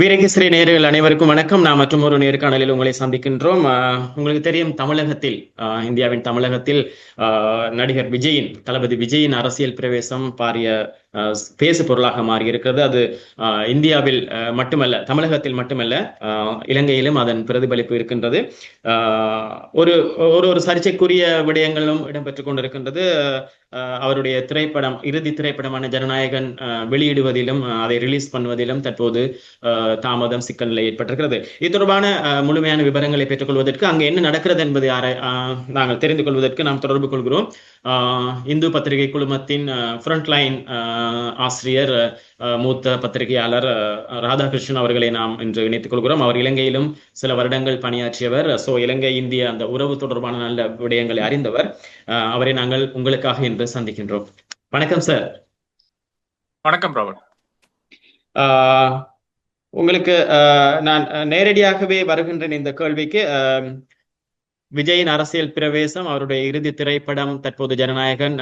வீரகேசரி நேர்கள் அனைவருக்கும் வணக்கம். நான் மற்றும் ஒரு நேர்காணலில் உங்களை சந்திக்கின்றோம். உங்களுக்கு தெரியும் தமிழகத்தில் இந்தியாவின் தமிழகத்தில் ஆஹ் நடிகர் விஜயின் தளபதி விஜயின் அரசியல் பிரவேசம் பாரிய ஆஹ் பேசு பொருளாக மாறி இருக்கிறது அது ஆஹ் இந்தியாவில் மட்டுமல்ல தமிழகத்தில் மட்டுமல்ல ஆஹ் இலங்கையிலும் அதன் பிரதிபலிப்பு இருக்கின்றது. ஆஹ் ஒரு ஒரு ஒரு சர்ச்சைக்குரிய விடயங்களும் இடம்பெற்றுக் கொண்டிருக்கின்றது. ஆஹ் அவருடைய திரைப்படம் இறுதி திரைப்படமான ஜனநாயகன் வெளியிடுவதிலும் அதை ரிலீஸ் பண்ணுவதிலும் தற்போது ஆஹ் தாமதம் சிக்கல் நிலை ஏற்பட்டிருக்கிறது. இது தொடர்பான முழுமையான விவரங்களை பெற்றுக்கொள்வதற்கு அங்கு என்ன நடக்கிறது என்பதை நாங்கள் தெரிந்து கொள்வதற்கு நாம் தொடர்பு கொள்கிறோம். இந்து பத்திரிகை குழுமத்தின் ஃப்ரண்ட் லைன் ஆசிரியர் மூத்த பத்திரிகையாளர் ராதாகிருஷ்ணன் அவர்களை நாம் இன்று இணைத்துக் கொள்கிறோம். அவர் இலங்கையிலும் சில வருடங்கள் பணியாற்றியவர். சோ இலங்கை இந்திய அந்த உறவு தொடர்பான நல்ல விடயங்களை அறிந்தவர். அவரை நாங்கள் உங்களுக்காக இன்று சந்திக்கின்றோம். வணக்கம் சார். வணக்கம் ஆஹ் உங்களுக்கு ஆஹ் நான் நேரடியாகவே வருகின்றேன் இந்த கேள்விக்கு. ஆஹ் விஜயின் அரசியல் பிரவேசம் அவருடைய இறுதி திரைப்படம் தற்போது ஜனநாயகன்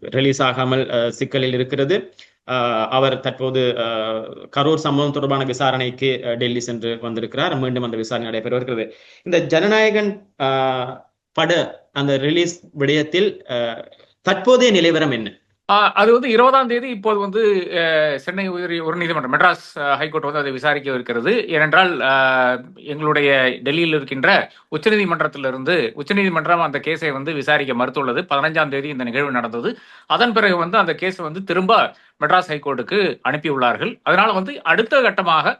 ரிலீஸ் ஆகாமல் சிக்கலில் இருக்கிறது. ஆஹ் அவர் தற்போது ஆஹ் கரூர் சம்பவம் தொடர்பான விசாரணைக்கு டெல்லி சென்று வந்திருக்கிறார். மீண்டும் அந்த விசாரணை நடைபெற இருக்கிறது. இந்த ஜனநாயகன் ஆஹ் பட அந்த ரிலீஸ் விடயத்தில் தற்போதைய நிலைவரம் என்ன? அது வந்து இருபதாம் தேதி இப்போது வந்து சென்னை உயர் உயர்நீதிமன்றம் மெட்ராஸ் ஹைகோர்ட் வந்து அதை விசாரிக்க இருக்கிறது. ஏனென்றால் எங்களுடைய டெல்லியில் இருக்கின்ற உச்சநீதிமன்றத்திலிருந்து உச்சநீதிமன்றம் அந்த கேஸை வந்து விசாரிக்க மறுத்துள்ளது. பதினஞ்சாம் தேதி இந்த நிகழ்வு நடந்தது. அதன் பிறகு வந்து அந்த கேஸ் வந்து திரும்ப மெட்ராஸ் ஹைகோர்ட்டுக்கு அனுப்பியுள்ளார்கள். அதனால வந்து அடுத்த கட்டமாக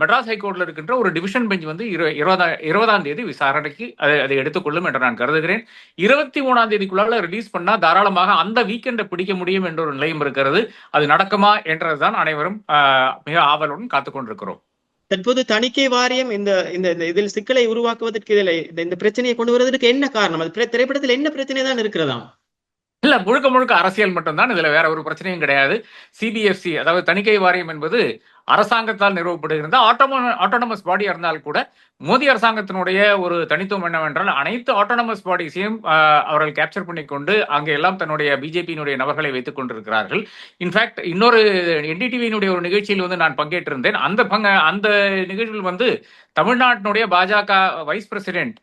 மெட்ராஸ் ஹைகோர்ட்ல இருக்கின்ற ஒரு டிவிஷன் பெஞ்ச் வந்து இரு- இருபதா இருபதாம் தேதி விசாரணைக்கு அதை அதை எடுத்துக்கொள்ளும் என்று நான் கருதுகிறேன். இருபத்தி மூணாம் தேதிக்குள்ளால ரிலீஸ் பண்ணா தாராளமாக அந்த வீக்கெண்டை பிடிக்க முடியும் என்ற ஒரு நிலையும் இருக்கிறது. அது நடக்குமா என்றதுதான் அனைவரும் மிக ஆவலுடன் காத்துக்கொண்டிருக்கிறோம். தற்போது தணிக்கை வாரியம் இந்த இந்த இந்த இதில் சிக்கலை உருவாக்குவதற்கு இதில் இந்த பிரச்சனையை கொண்டு வருவதற்கு என்ன காரணம்? அது திரைப்படத்தில் என்ன பிரச்சனை தான் இருக்கிறதாம்? இல்ல முழுக்க முழுக்க அரசியல் மட்டும்தான். இதுல வேற ஒரு பிரச்சனையும் கிடையாது. சிபிஎஃப்சி அதாவது தணிக்கை வாரியம் என்பது அரசாங்கத்தால் நிறுவப்படுகிறது. ஆட்டோமோ ஆட்டோனமஸ் பாடியா இருந்தால் கூட மோடி அரசாங்கத்தினுடைய ஒரு தனித்துவம் என்னவென்றால் அனைத்து ஆட்டோனமஸ் பாடிஸையும் அவர்கள் கேப்சர் பண்ணிக்கொண்டு அங்கே எல்லாம் தன்னுடைய பிஜேபியினுடைய நபர்களை வைத்துக் கொண்டிருக்கிறார்கள். இன்ஃபேக்ட் இன்னொரு என்டிடிவியினுடைய ஒரு நிகழ்ச்சியில் வந்து நான் பங்கேற்றிருந்தேன். அந்த பங்க அந்த நிகழ்வில் வந்து தமிழ்நாட்டினுடைய பாஜக வைஸ் பிரசிடென்ட்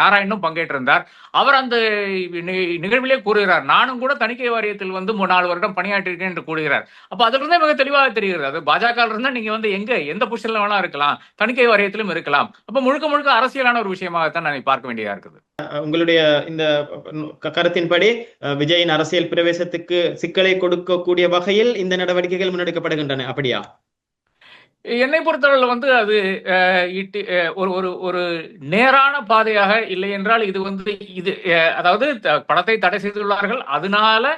நாராயணும் பங்கேற்றிருந்தார். அவர் அந்த நிகழ்விலே கூறுகிறார் நானும் கூட தணிக்கை வாரியத்தில் வந்து மூணு நாலு வருடம் பணியாற்றிருக்கேன் என்று கூறுகிறார். அப்போ அதுல இருந்தே மிக தெளிவாக தெரிகிறது. அது பாஜக இருந்தா நீங்க வந்து எங்க? எந்த பொசிஷன்ல வேணா இருக்கலாம். தணிக்கை வாரியத்திலும் இருக்கலாம். அப்ப முழுக்க முழுக்க அரசியலான ஒரு விஷயமாகத்தான் நான் பார்க்க வேண்டியதா இருக்குது. உங்களுடைய இந்த கருத்தின்படி விஜயின் அரசியல் பிரவேசத்துக்கு சிக்கலை கொடுக்கக்கூடிய வகையில் இந்த நடவடிக்கைகள் முன்னெடுக்கப்படுகின்றன. அப்படியா? என்னை பொறுத்தவரையில் வந்து அது ஒரு ஒரு ஒரு நேரான பாதையாக இல்லை என்றால் இது வந்து இது அதாவது படத்தை தடை செய்துள்ளார்கள். அதனால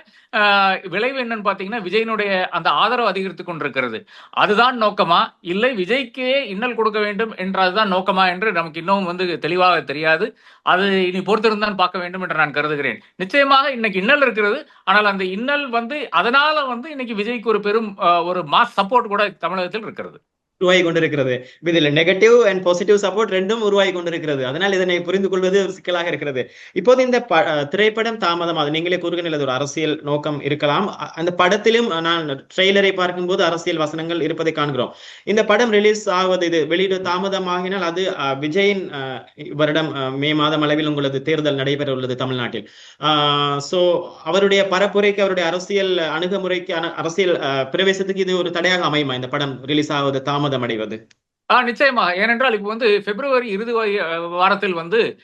விளைவு என்னன்னு பாத்தீங்கன்னா விஜயனுடைய அந்த ஆதரவு அதிகரித்துக் கொண்டிருக்கிறது. அதுதான் நோக்கமா? இல்லை விஜய்க்கே இன்னல் கொடுக்க வேண்டும் என்றதுதான் நோக்கமா என்று நமக்கு இன்னும் வந்து தெளிவாக தெரியாது. அது இனி பொறுத்திருந்தான் பார்க்க வேண்டும் என்று நான் கருதுகிறேன். நிச்சயமாக இன்னைக்கு இன்னல் இருக்கிறது. ஆனால் அந்த இன்னல் வந்து அதனால வந்து இன்னைக்கு விஜய்க்கு ஒரு பெரும் ஒரு மாஸ் சப்போர்ட் கூட தமிழகத்தில் இருக்கிறது. உருவாகி கொண்டிருக்கிறது இதில் நெகட்டிவ் அண்ட் பாசிட்டிவ் சப்போர்ட் ரெண்டும் உருவாகி கொண்டிருக்கிறது அதனால் இதனை புரிந்து கொள்வது ஒரு சிக்கலாக இருக்கிறது. இப்போது இந்த ப- திரைப்படம் தாமதம் அது நீங்களே கூறுகின்ற ஒரு அரசியல் நோக்கம் இருக்கலாம். அந்த படத்திலும் நான் ட்ரெய்லரை பார்க்கும்போது அரசியல் வசனங்கள் இருப்பதை காண்கிறோம். இந்த படம் ரிலீஸ் ஆவது இது வெளியிட தாமதமாகினால் அது அஹ், விஜயின் வருடம் மே மாதம் அளவில் உங்களது தேர்தல் நடைபெற உள்ளது தமிழ்நாட்டில் சோ அவருடைய பரப்புரைக்கு அவருடைய அரசியல் அணுகுமுறைக்கு அரசியல் அஹ், பிரவேசத்துக்கு இது ஒரு தடையாக அமையுமா? இந்த படம் ரிலீஸ் ஆவது தாமதம் அடைவது ஆ நிச்சயமாக ஏனென்றால் இப்போ வந்து பிப்ரவரி இறுதி வாரத்தில் வந்து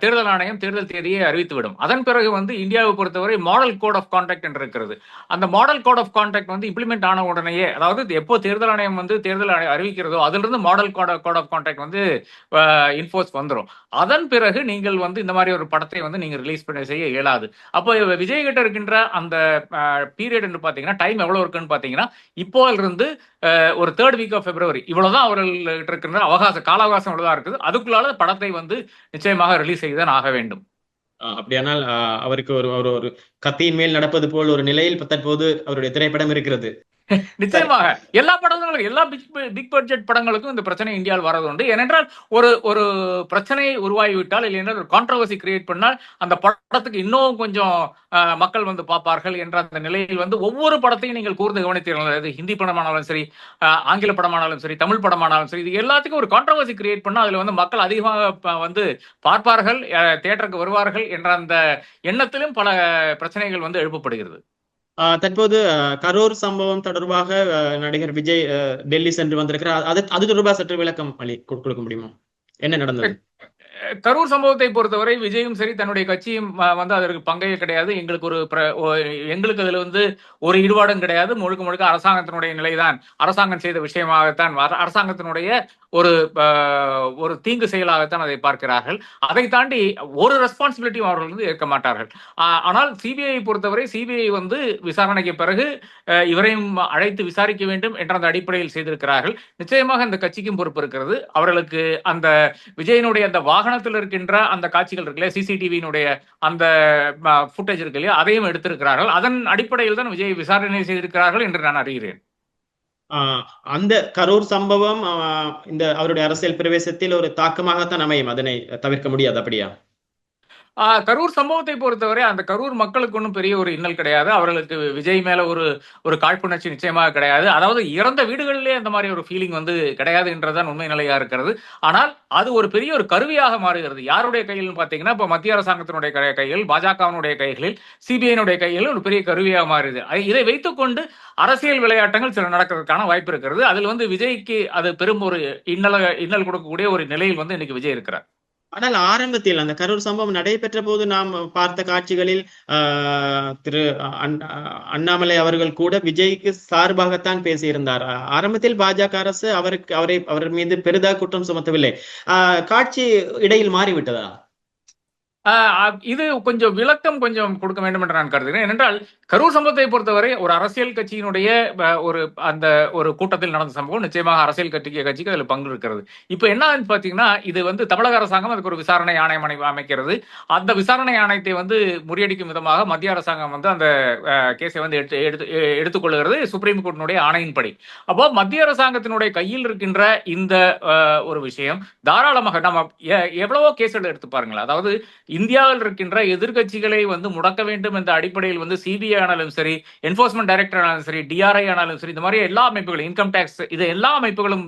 தேர்தல் ஆணையம் தேர்தல் தேதியை அறிவித்துவிடும். அதன் பிறகு வந்து இந்தியாவை பொறுத்தவரை மாடல் கோட் ஆஃப் கான்டாக்ட் என்று இருக்கிறது. அந்த மாடல் கோட் ஆஃப் கான்டாக்ட் வந்து இம்ப்ளிமெண்ட் ஆன உடனேயே அதாவது எப்போ தேர்தல் ஆணையம் வந்து தேர்தல் அறிவிக்கிறதோ அதிலிருந்து model code code of contact வந்து இன்ஃபோர்ஸ் வந்துடும் அதன் பிறகு நீங்கள் வந்து இந்த மாதிரி ஒரு படத்தை வந்து நீங்க ரிலீஸ் பண்ண செய்ய இயலாது. அப்போ விஜய் கிட்ட இருக்கின்ற அந்த பீரியட் என்று பாத்தீங்கன்னா டைம் எவ்வளவு இருக்குன்னு பாத்தீங்கன்னா இப்போ இருந்து ஒரு தேர்ட் வீக் ஆஃப் பிப்ரவரி இவ்வளவுதான் அவர்கள் இருக்கின்ற அவகாச கால அவகாசம் இவ்வளவுதான் இருக்குது. அதுக்குள்ளால படத்தை வந்து நிச்சயமாக ரிலீஸ் செய்துதான் ஆக வேண்டும். அப்படியானால் அவருக்கு ஒரு ஒரு கத்தியின் மேல் நடப்பது போல் ஒரு நிலையில் தற்போது அவருடைய திரைப்படம் இருக்கிறது. நிச்சயமாக. எல்லா படங்களும் எல்லா பிக் பிக் பட்ஜெட் படங்களுக்கும் இந்த பிரச்சனை இந்தியாவில் வரது உண்டு. ஏனென்றால் ஒரு ஒரு பிரச்சனை உருவாகிவிட்டால் இல்லை என்றால் ஒரு கான்ட்ரவர்சி கிரியேட் பண்ணால் அந்த படத்துக்கு இன்னும் கொஞ்சம் மக்கள் வந்து பார்ப்பார்கள் என்ற அந்த நிலையில் வந்து ஒவ்வொரு படத்தையும் நீங்கள் கூர்ந்து கவனித்தீர்கள். அது ஹிந்தி படமானாலும் சரி ஆங்கில படமானாலும் சரி தமிழ் படமானாலும் சரி இது எல்லாத்துக்கும் ஒரு கான்ட்ரவர்சி கிரியேட் பண்ணால் அதில் வந்து மக்கள் அதிகமாக வந்து பார்ப்பார்கள் தேட்டருக்கு வருவார்கள் என்ற அந்த எண்ணத்திலும் பல பிரச்சனைகள் வந்து எழுப்பப்படுகிறது. தற்போது ஆஹ் கரூர் சம்பவம் தொடர்பாக நடிகர் விஜய் டெல்லி சென்று வந்திருக்கிறார். அது அது தொடர்பாக சற்று விளக்கம் அளி கொடுக்க முடியுமா? என்ன நடந்தது? கரூர் சம்பவத்தை பொறுத்தவரை விஜயும் சரி தன்னுடைய கட்சியும் வந்து அதற்கு பங்கே கிடையாது. எங்களுக்கு ஒரு எங்களுக்கு அதுல வந்து ஒரு ஈடுபாடும் கிடையாது. முழுக்க முழுக்க அரசாங்கத்தினுடைய நிலைதான். அரசாங்கம் செய்த விஷயமாகத்தான் அரசாங்கத்தினுடைய ஒரு ஒரு தீங்கு செயலாகத்தான் அதை பார்க்கிறார்கள். அதை தாண்டி ஒரு ரெஸ்பான்சிபிலிட்டியும் அவர்கள் வந்து ஏற்க மாட்டார்கள். ஆனால் சிபிஐ பொறுத்தவரை சிபிஐ வந்து விசாரணைக்கு பிறகு இவரையும் அழைத்து விசாரிக்க வேண்டும் என்ற அந்த அடிப்படையில் செய்திருக்கிறார்கள். நிச்சயமாக இந்த கட்சிக்கும் பொறுப்பு இருக்கிறது. அவர்களுக்கு அந்த விஜயனுடைய அந்த வாகனத்தில் இருக்கின்ற அந்த காட்சிகள் இருக்குல்ல சிசிடிவியினுடைய அந்த ஃபுட்டேஜ் இருக்கு இல்லையா அதையும் எடுத்திருக்கிறார்கள். அதன் அடிப்படையில் தான் விஜய் விசாரணை செய்திருக்கிறார்கள் என்று நான் அறிகிறேன். ஆஹ் அந்த கரூர் சம்பவம் ஆஹ் இந்த அவருடைய அரசியல் பிரவேசத்தில் ஒரு தாக்கமாகத்தான் அமையும். அதனை தவிர்க்க முடியாது அப்படியா? கரூர் சம்பவத்தை பொறுத்தவரை அந்த கரூர் மக்களுக்கு ஒன்றும் பெரிய ஒரு இன்னல் கிடையாது. அவர்களுக்கு விஜய் மேல ஒரு ஒரு காழ்ப்புணர்ச்சி நிச்சயமாக கிடையாது. அதாவது இறந்த வீடுகளிலே அந்த மாதிரி ஒரு ஃபீலிங் வந்து கிடையாது என்றதான் உண்மை நிலையா இருக்கிறது. ஆனால் அது ஒரு பெரிய ஒரு கருவியாக மாறுகிறது. யாருடைய கையில் பாத்தீங்கன்னா இப்ப மத்திய அரசாங்கத்தினுடைய கையில் பாஜகவினுடைய கைகளில் சிபிஐனுடைய கையில் ஒரு பெரிய கருவியாக மாறுது. இதை வைத்துக்கொண்டு அரசியல் விளையாட்டங்கள் சில நடக்கிறதுக்கான வாய்ப்பு இருக்கிறது. அதில் வந்து விஜய்க்கு அது பெரும் ஒரு இன்னல இன்னல் கொடுக்கக்கூடிய ஒரு நிலையில் வந்து இன்னைக்கு விஜய் இருக்கிறார். ஆனால் ஆரம்பத்தில் அந்த கரூர் சம்பவம் நடைபெற்ற போது நாம் பார்த்த காட்சிகளில் ஆஹ் திரு அண்ணா- அண்ணாமலை அவர்கள் கூட விஜய்க்கு சார்பாகத்தான் பேசியிருந்தார். ஆஹ் ஆரம்பத்தில் பாஜக அரசு அவருக்கு அவரை அவர் மீது பெரிதாக குற்றம் சுமத்தவில்லை. ஆஹ் காட்சி இடையில் மாறிவிட்டதா? இது கொஞ்சம் விளக்கம் கொஞ்சம் கொடுக்க வேண்டும் என்று நான் கருதுகிறேன். ஏனென்றால் கரூர் சம்பவத்தை பொறுத்தவரை ஒரு அரசியல் கட்சியினுடைய ஒரு அந்த ஒரு கூட்டத்தில் நடந்த சம்பவம் நிச்சயமாக அரசியல் கட்சிக்கு கட்சிக்கு அதில் பங்கு இருக்கிறது. இப்போ என்ன பாத்தீங்கன்னா இது வந்து தமிழக அரசாங்கம் அதுக்கு ஒரு விசாரணை ஆணையம் அமைக்கிறது. அந்த விசாரணை ஆணையத்தை வந்து முறியடிக்கும் விதமாக மத்திய அரசாங்கம் வந்து அந்த கேஸை வந்து எடுத்து எடுத்து எடுத்துக்கொள்கிறது சுப்ரீம் கோர்ட்டினுடைய ஆணையின்படி. அப்போ மத்திய அரசாங்கத்தினுடைய கையில் இருக்கின்ற இந்த ஒரு விஷயம் தாராளமாக நம்ம எவ்வளவோ கேஸ்கள் எடுத்து பாருங்களேன். அதாவது இந்தியாவில் இருக்கின்ற எதிர்க்கட்சிகளை வந்து முடக்க வேண்டும் என்ற அடிப்படையில் வந்து சிபிஐ ஆனாலும் சரி என்போர்ஸ்மெண்ட் டைரக்டர் ஆனாலும் சரி டிஆர்ஐ ஆனாலும் சரி இந்த மாதிரி எல்லா அமைப்புகளும் இன்கம் டேக்ஸ் இது எல்லா அமைப்புகளும்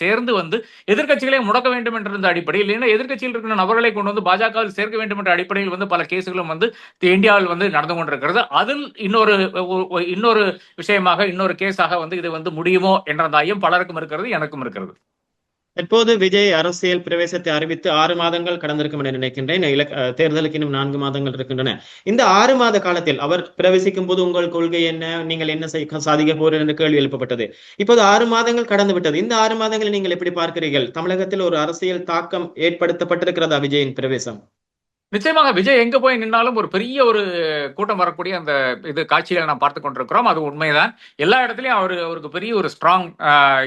சேர்ந்து வந்து எதிர்க்கட்சிகளை முடக்க வேண்டும் என்ற அடிப்படையில் இல்லைன்னா எதிர்க்கட்சியில் இருக்கிற நபர்களை கொண்டு வந்து பாஜகவில் சேர்க்க வேண்டும் என்ற அடிப்படையில் வந்து பல கேசுகளும் வந்து இந்தியாவில் வந்து நடந்து கொண்டிருக்கிறது. அதில் இன்னொரு இன்னொரு விஷயமாக இன்னொரு கேஸாக வந்து இது வந்து முடியுமோ என்ற தாயம் பலருக்கும் இருக்கிறது எனக்கும் இருக்கிறது. தற்போது விஜய் அரசியல் பிரவேசத்தை அறிவித்து ஆறு மாதங்கள் கடந்திருக்கும் என நினைக்கின்றேன். தேர்தலுக்கு இன்னும் நான்கு மாதங்கள் இருக்கின்றன. இந்த ஆறு மாத காலத்தில் அவர் பிரவேசிக்கும் போது உங்கள் கொள்கை என்ன? நீங்கள் என்ன செய்ய சாதிக்க போறீர்கள் என்று கேள்வி எழுப்பப்பட்டது. இப்போது ஆறு மாதங்கள் கடந்து விட்டது. இந்த ஆறு மாதங்களை நீங்கள் எப்படி பார்க்கிறீர்கள்? தமிழகத்தில் ஒரு அரசியல் தாக்கம் ஏற்படுத்தப்பட்டிருக்கிறதா விஜயின் பிரவேசம்? நிச்சயமாக விஜய் எங்க போய் நின்னாலும் ஒரு பெரிய ஒரு கூட்டம் வரக்கூடிய அந்த இது காட்சிகளை நாம் பார்த்து கொண்டிருக்கிறோம். அது உண்மைதான். எல்லா இடத்துலயும் அவரு அவருக்கு பெரிய ஒரு ஸ்ட்ராங்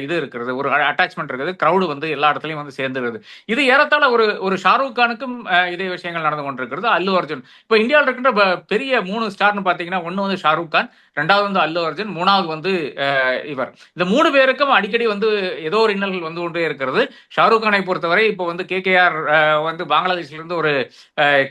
இது இருக்கிறது. ஒரு அட்டாச்மெண்ட் இருக்குது. கிரௌடு வந்து எல்லா இடத்துலயும் வந்து சேர்ந்துருது. இது ஏறத்தாழ ஒரு ஒரு ஷாருக் கானுக்கும் இதே விஷயங்கள் நடந்து கொண்டிருக்கிறது. அல்லு அர்ஜுன். இப்போ இந்தியாவில் இருக்கின்ற பெரிய மூணு ஸ்டார்னு பாத்தீங்கன்னா ஒன்னு வந்து ஷாருக் கான் ரெண்டாவது வந்து அல்லு அர்ஜுன் மூணாவது வந்து இவர். இந்த மூணு பேருக்கும் அடிக்கடி வந்து ஏதோ ஒரு இன்னல்கள் வந்து கொண்டே இருக்கிறது. ஷாருக் கானை பொறுத்தவரை இப்போ வந்து கேகேஆர் வந்து பங்களாதேஷ்ல இருந்து ஒரு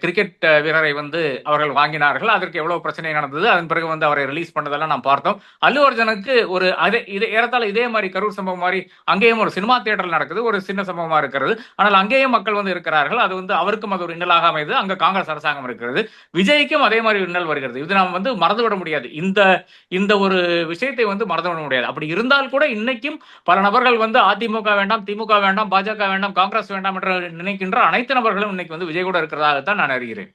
கிரிக்கெட் வீரரை வந்து அவர்கள் வாங்கினார்கள். அதற்கு எவ்வளவு பிரச்சனை நடந்தது அதன் பிறகு வந்து அவரை ரிலீஸ் பண்ணதெல்லாம் நாம் பார்த்தோம். அல்லு அர்ஜுனுக்கு ஒரு அதே இதே ஏறத்தாழ இதே மாதிரி கரூர் சம்பவம் மாதிரி அங்கேயும் ஒரு சினிமா தியேட்டர் நடக்குது ஒரு சின்ன சம்பவமா இருக்கிறது. ஆனால் அங்கேயும் மக்கள் வந்து இருக்கிறார்கள். அது வந்து அவருக்கும் அது ஒரு இன்னலாக அமைது அங்க காங்கிரஸ் அரசாங்கம் இருக்கிறது. விஜய்க்கும் அதே மாதிரி இன்னல் வருகிறது. இது நாம் வந்து மறந்துவிட முடியாது. இந்த இந்த ஒரு விஷயத்தை வந்து மறந்து விட முடியாது. அப்படி இருந்தால் கூட இன்னைக்கும் பல நபர்கள் வந்து அதிமுக வேண்டாம் திமுக வேண்டாம் பாஜக வேண்டாம் காங்கிரஸ் வேண்டாம் என்று நினைக்கின்ற அனைத்து நபர்களும் இன்னைக்கு வந்து விஜய் கூட இருக்கிறதாகத்தான் நான் அறிகிறேன்.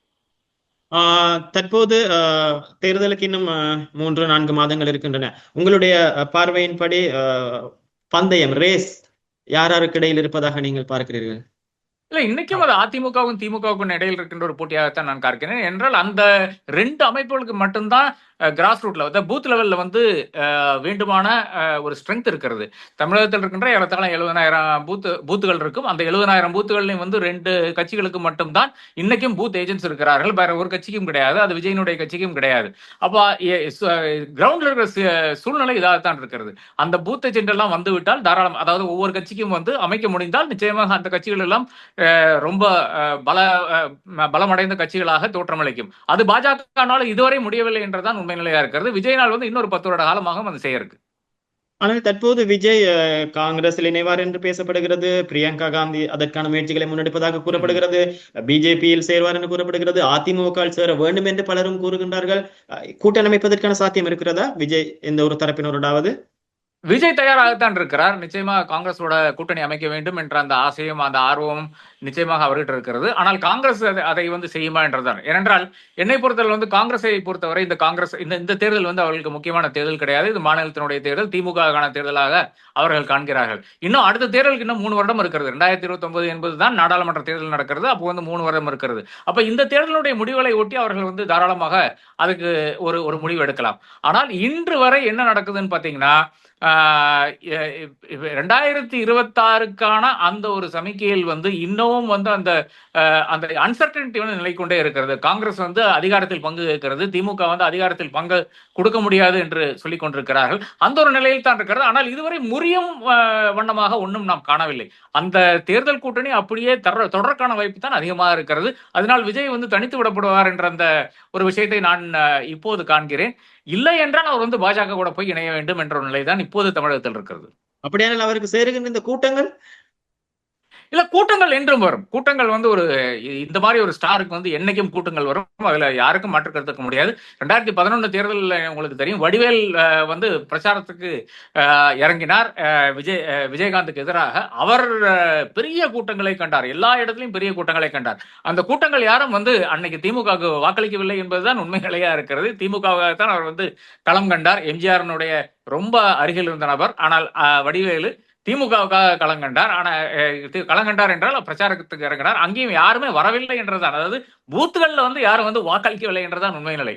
ஆஹ் தற்போது ஆஹ் தேர்தலுக்கு இன்னும் மூன்று நான்கு மாதங்கள் இருக்கின்றன. உங்களுடைய பார்வையின்படி ஆஹ் பந்தயம் ரேஸ் யார் யாருக்கு இடையில் இருப்பதாக நீங்கள் பார்க்கிறீர்கள்? இல்ல இன்னைக்கும் அது அதிமுகவும் திமுகவுக்கும் இடையில் இருக்கின்ற ஒரு போட்டியாகத்தான் நான் பார்க்கிறேன் என்றால் அந்த ரெண்டு அமைப்புகளுக்கு மட்டும்தான் கிராஸ் ரூட்ல வந்து பூத் லெவல்ல வந்து வேண்டுமான ஒரு ஸ்ட்ரென்த் இருக்கிறது. தமிழகத்தில் இருக்கின்ற ஏறத்தாழ எழுபதாயிரம் பூத்து பூத்துகள் இருக்கும். அந்த எழுபதாயிரம் பூத்துகள்லையும் வந்து ரெண்டு கட்சிகளுக்கு மட்டும்தான் இன்னைக்கும் பூத் ஏஜென்ட்ஸ் இருக்கிறார்கள். வேற ஒரு கட்சிக்கும் கிடையாது. அது விஜயனுடைய கட்சிக்கும் கிடையாது. அப்போ கிரவுண்ட்ல இருக்கிற சூழ்நிலை இதாகத்தான் இருக்கிறது. அந்த பூத் ஏஜென்ட் எல்லாம் வந்து விட்டால் தாராளம் அதாவது ஒவ்வொரு கட்சிக்கும் வந்து அமைக்க முடிந்தால் நிச்சயமாக அந்த கட்சிகள் எல்லாம் ரொம்ப பல பலமடைந்த கட்சிகளாக தோற்றமளிக்கும். அது பாஜகனால இதுவரை முடியவில்லை என்றுதான் உண்மை நிலையா இருக்கிறது. விஜயனால் வந்து இன்னொரு பத்து வருட காலமாக அது செய்ய இருக்கு ஆனால் தற்போது விஜய் அஹ், காங்கிரஸில் இணைவார் என்று பேசப்படுகிறது. பிரியங்கா காந்தி அதற்கான முயற்சிகளை முன்னெடுப்பதாக கூறப்படுகிறது. பிஜேபியில் சேர்வார் என்று கூறப்படுகிறது. அதிமுக சேர வேண்டும் என்று பலரும் கூறுகின்றார்கள். கூட்டணி அமைப்பதற்கான சாத்தியம் இருக்கிறதா? விஜய் எந்த ஒரு தரப்பினரோடாவது? விஜய் தயாராகத்தான் இருக்கிறார். நிச்சயமா காங்கிரஸோட கூட்டணி அமைக்க வேண்டும் என்ற அந்த ஆசையும் அந்த ஆர்வமும் நிச்சயமாக அவர்கிட்ட இருக்கிறது. ஆனால் காங்கிரஸ் அதை- அதை வந்து செய்யுமா என்றுதான் ஏனென்றால் என்னை பொறுத்தவரை வந்து காங்கிரஸை பொறுத்தவரை இந்த காங்கிரஸ் இந்த இந்த தேர்தல் வந்து அவர்களுக்கு முக்கியமான தேர்தல் கிடையாது. இது மாநிலத்தினுடைய தேர்தல் திமுகவுக்கான தேர்தலாக அவர்கள் காண்கிறார்கள். இன்னும் அடுத்த தேர்தலுக்கு இன்னும் மூணு வருடம் இருக்கிறது. ரெண்டாயிரத்தி இருபத்தி ஒன்பது என்பது தான் நாடாளுமன்ற தேர்தல் நடக்கிறது. அப்போ வந்து மூணு வருடம் இருக்கிறது. அப்ப இந்த தேர்தலுடைய முடிவுகளை ஒட்டி அவர்கள் வந்து தாராளமாக அதுக்கு ஒரு ஒரு முடிவு எடுக்கலாம். ஆனால் இன்று வரை என்ன நடக்குதுன்னு பாத்தீங்கன்னா ரெண்டாயிரத்தி இருபத்தாறுக்கான அந்த ஒரு சமிக்கையில் வந்து இன்னமும் வந்து அந்த அந்த அன்சர்டனிட்டி வந்து நிலை கொண்டே இருக்கிறது. காங்கிரஸ் வந்து அதிகாரத்தில் பங்கு இருக்கிறது திமுக வந்து அதிகாரத்தில் பங்கு கொடுக்க முடியாது என்று சொல்லிக் கொண்டிருக்கிறார்கள். அந்த ஒரு நிலையில் தான் இருக்கிறது. ஆனால் இதுவரை முறியும் வண்ணமாக ஒன்றும் நாம் காணவில்லை. அந்த தேர்தல் கூட்டணி அப்படியே தர தொடர்க்கான வாய்ப்பு தான் அதிகமாக இருக்கிறது. அதனால் விஜய் வந்து தனித்து விடப்படுவார் என்ற அந்த ஒரு விஷயத்தை நான் இப்போது காண்கிறேன். இல்லை என்றால் அவர் வந்து பாஜக கூட போய் இணைய வேண்டும் என்ற ஒரு நிலைதான் இப்போது தமிழகத்தில் இருக்கிறது. அப்படியானால் அவருக்கு சேருகின்ற இந்த கூட்டங்கள் இல்ல கூட்டங்கள் என்றும் வரும். கூட்டங்கள் வந்து ஒரு இந்த மாதிரி ஒரு ஸ்டாருக்கு வந்து என்னைக்கும் கூட்டங்கள் வரும். அதுல யாருக்கும் மாற்று கருத்துக்க முடியாது. ரெண்டாயிரத்தி பதினொன்னு தேர்தலில் உங்களுக்கு தெரியும் வடிவேல் வந்து பிரச்சாரத்துக்கு இறங்கினார். விஜய் விஜயகாந்துக்கு எதிராக அவர் பெரிய கூட்டங்களை கண்டார். எல்லா இடத்துலயும் பெரிய கூட்டங்களை கண்டார். அந்த கூட்டங்கள் யாரும் வந்து அன்னைக்கு திமுகவுக்கு வாக்களிக்கவில்லை என்பதுதான் உண்மை நிலையா இருக்கிறது. திமுகவாகத்தான் அவர் வந்து களம் கண்டார். எம்ஜிஆரினுடைய ரொம்ப அருகில் இருந்த நபர். ஆனால் அஹ், வடிவேலு திமுகவுக்காக களங்கண்டார் ஆனா இது களங்கண்டார் என்றால் பிரச்சாரத்துக்கு இறங்கினார். அங்கேயும் யாருமே வரவில்லை என்றுதான். அதாவது பூத்துகள்ல வந்து யாரும் வந்து வாக்களிக்கவில்லை என்றுதான் உண்மை நிலை.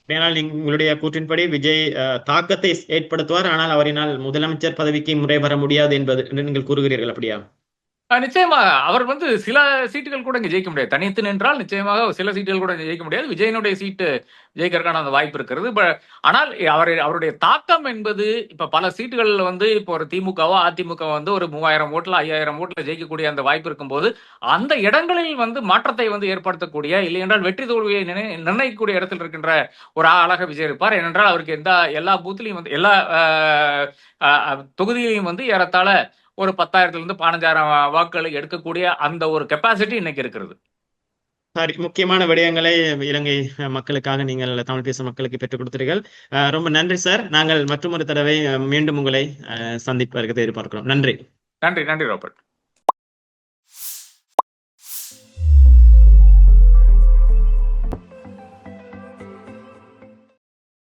அப்படியானால் உங்களுடைய கூற்றின்படி விஜய் அஹ், தாக்கத்தை ஏற்படுத்துவார். ஆனால் அவரினால் முதலமைச்சர் பதவிக்கு முறை வர முடியாது என்பது என்று நீங்கள் கூறுகிறீர்கள் அப்படியா? நிச்சயமா. அவர் வந்து சில சீட்டுகள் கூட இங்க ஜெயிக்க முடியாது. தனித்து நின்றால் நிச்சயமாக சில சீட்டுகள் கூட ஜெயிக்க முடியாது. விஜயனுடைய சீட்டு ஜெயிக்கிறதுக்கான அந்த வாய்ப்பு இருக்கிறது. பட் ஆனால் அவர் அவருடைய தாக்கம் என்பது இப்ப பல சீட்டுகள்ல வந்து இப்போ ஒரு திமுகவோ அதிமுக வந்து ஒரு மூவாயிரம் ஓட்டுல ஐயாயிரம் ஓட்டுல ஜெயிக்கக்கூடிய அந்த வாய்ப்பு இருக்கும்போது அந்த இடங்களில் வந்து மாற்றத்தை வந்து ஏற்படுத்தக்கூடிய இல்லை என்றால் வெற்றி தோல்வியை நினை நிர்ணயிக்கக்கூடிய இடத்தில் இருக்கின்ற ஒரு ஆளாக விஜய் இருப்பார். ஏனென்றால் அவருக்கு எந்த எல்லா பூத்துலையும் வந்து எல்லா தொகுதியிலையும் வந்து ஏறத்தாழ ஒரு பத்தாயிரத்துல இருந்து பதினஞ்சாயிரம் வாக்குகளை எடுக்கக்கூடிய அந்த ஒரு கெப்பாசிட்டி இன்னைக்கு இருக்கிறது. சரி முக்கியமான விடயங்களை இலங்கை மக்களுக்காக நீங்கள் தமிழ் பேசும் மக்களுக்கு பெற்றுக் கொடுத்தீர்கள். ரொம்ப நன்றி சார். நாங்கள் மற்றொரு தடவை மீண்டும் உங்களை சந்திப்பதற்கு எதிர்பார்க்கிறோம். நன்றி. நன்றி நன்றி ராபர்ட்.